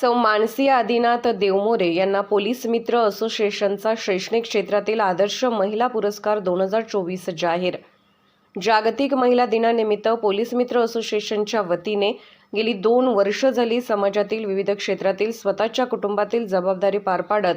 सौ मानसी आदिनाथ देवमोरे यांना पोलीस मित्र असोसिएशनचा शैक्षणिक क्षेत्रातील आदर्श महिला पुरस्कार दोन हजार चोवीस जाहीर. जागतिक महिला दिनानिमित्त पोलीस मित्र असोसिएशनच्या वतीने गेली दोन वर्ष झाली समाजातील विविध क्षेत्रातील स्वतःच्या कुटुंबातील जबाबदारी पार पाडत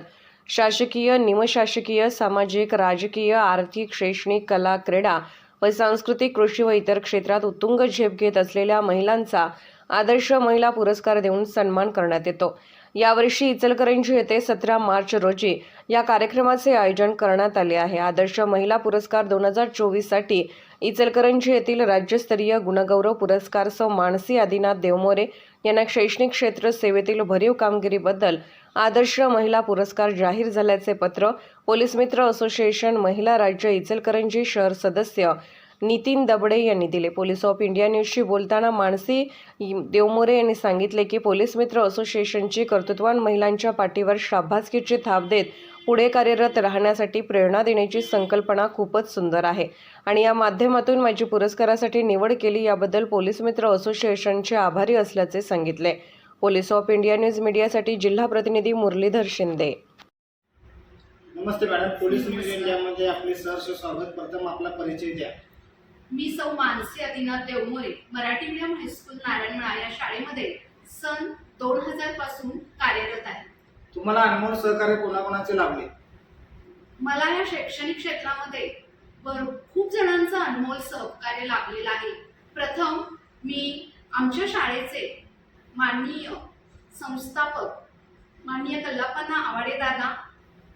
शासकीय निमशासकीय सामाजिक राजकीय आर्थिक शैक्षणिक कला क्रीडा व सांस्कृतिक कृषी व इतर क्षेत्रात उत्तुंग झेप घेत असलेल्या महिलांचा आदर्श महिला पुरस्कार देऊन सन्मान करण्यात येतो. यावर्षी इचलकरंजी येथे सतरा मार्च रोजी या कार्यक्रमाचे आयोजन करण्यात आले आहे. आदर्श महिला पुरस्कार दोन हजार चोवीससाठी इचलकरंजी येथील राज्यस्तरीय गुणगौरव पुरस्कार सौ मानसी आदिनाथ देवमोरे यांना शैक्षणिक क्षेत्र सेवेतील भरीव कामगिरीबद्दल आदर्श महिला पुरस्कार जाहीर झाल्याचे पत्र पोलीस मित्र असोसिएशन महिला राज्य इचलकरंजी शहर सदस्य नितीन दबडे यांनी दिले. पोलीस ऑफ इंडिया न्यूजशी बोलताना मानसी देवमोरे यांनी सांगितले की पोलीस मित्र असोसिएशनची कर्तृत्वान महिलांच्या पाठीवर शाभासकीची थाप देत पुढे कार्यरत राहण्यासाठी प्रेरणा देण्याची संकल्पना खूपच सुंदर आहे. आणि या माध्यमातून माझी पुरस्कारासाठी निवड केली याबद्दल पोलीस मित्र असोसिएशनचे आभारी असल्याचे सांगितले. पोलीस ऑफ इंडिया न्यूज मीडियासाठी जिल्हा प्रतिनिधी मुरलीधर शिंदे. नमस्ते मॅडम. पोलीस न्यूज इंडियामध्ये आपले सहर्ष स्वागत. प्रथम आपला परिचय द्या. मी सौ Mansi Adinath Devmore Marathi medium high school Narayanmala या शाळेमध्ये सन दोन हजारपासून कार्यरत आहे. तुम्हाला अनमोल सहकार्य कोणाकोणाचे लाभले? मला या शैक्षणिक क्षेत्रामध्ये भर खूप जणांचं अनमोल सहकार्य लाभलेलं आहे. प्रथम मी आमच्या शाळेचे माननीय संस्थापक माननीय कल्लापन्ना आवाडे दादा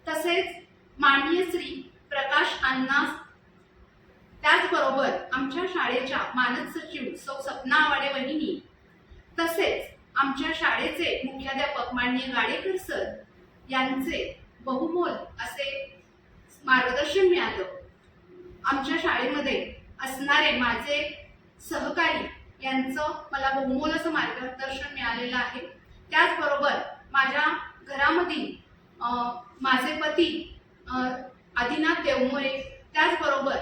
तसेच माननीय श्री प्रकाश अण्णा आमच्या शाळेच्या मानद सचिव सौ सपना आवाडे वहिनी. तसेच आमच्या शाळेचे मुख्याध्यापक माननीय गाडेकर सर यांचे बहुमोल असे मार्गदर्शन मिळालं. आमच्या शाळेमध्ये असणारे माझे सहकारी यांचं मला बहुमोल असं मार्गदर्शन मिळालेलं आहे. त्याचबरोबर माझ्या घरामधील माझे पती आदिनाथ देवमोरे त्याचबरोबर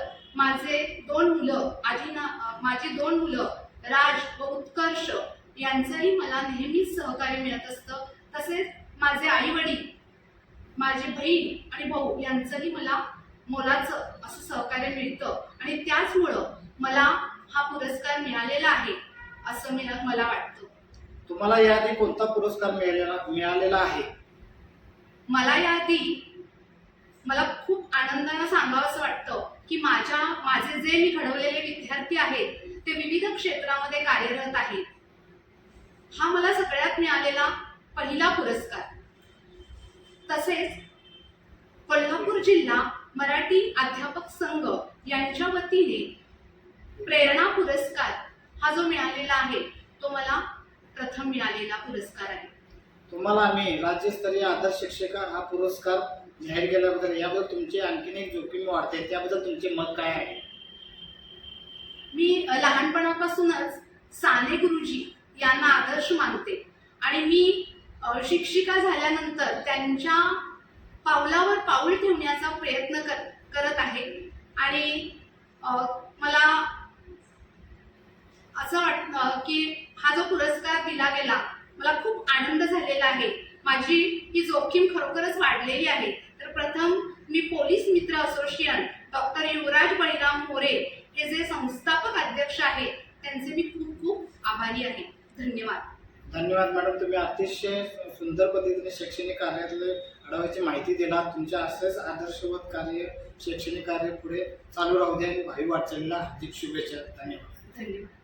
मुलं आदिना अं, माझी दोन मुलं राज व उत्कर्ष यांचंही मला नेहमीच सहकार्य मिळत असतं. तसेच माझे आई वडील माझे बहीण आणि भाऊ यांचंही मला मोलाचं असं सहकार्य मिळतं. आणि त्याचमुळं मला हा पुरस्कार मिळालेला आहे असं मला मला वाटतं. तुम्हाला याआधी कोणता पुरस्कार मिळालेला मिळालेला आहे? मला याआधी मला खूप आनंदानं सांगावं असं वाटतं. की माझ्या माझे जे मी घडवलेले विद्यार्थी आहेत ते विविध क्षेत्रामध्ये कार्यरत आहेत. हा मला सगळ्यात मिळालेला पहिला पुरस्कार. तसेच कोल्हापूर जिल्हा मराठी अध्यापक संघ यांच्या वतीने प्रेरणा पुरस्कार हा जो मिळालेला आहे तो मला प्रथम मिळालेला पुरस्कार आहे. तुम्हाला आम्ही राज्यस्तरीय आदर्श शिक्षिका हा पुरस्कार जाहीर केल्याबद्दल याबद्दल तुमची आणखीन एक जोखीम वाढते त्याबद्दल तुमचे मत काय आहे? मी लहानपणापासूनच साने गुरुजी यांना आदर्श मानते. आणि मी शिक्षिका झाल्यानंतर त्यांच्या पावलावर पाऊल ठेवण्याचा प्रयत्न कर करत आहे. आणि मला असं वाटतं की हा जो पुरस्कार दिला गेला मला खूप आनंद झालेला आहे. माझी ही जोखीम खरोखरच वाढलेली आहे. तर प्रथम मी पोलीस मित्र असोसिएशन डॉक्टर युवराज बळीराम मोरे हे जे संस्थापक अध्यक्ष आहेत त्यांचे मी खूप खूप आभारी आहे. धन्यवाद. धन्यवाद मॅडम. तुम्ही अतिशय सुंदर पद्धतीने शैक्षणिक कार्यातले आढाव्याची माहिती दिला तुमच्या असंच आदर्शवत कार्य शैक्षणिक कार्य पुढे चालू राहू द्या आणि भावी वाटचालीला हार्दिक शुभेच्छा. धन्यवाद. धन्यवाद.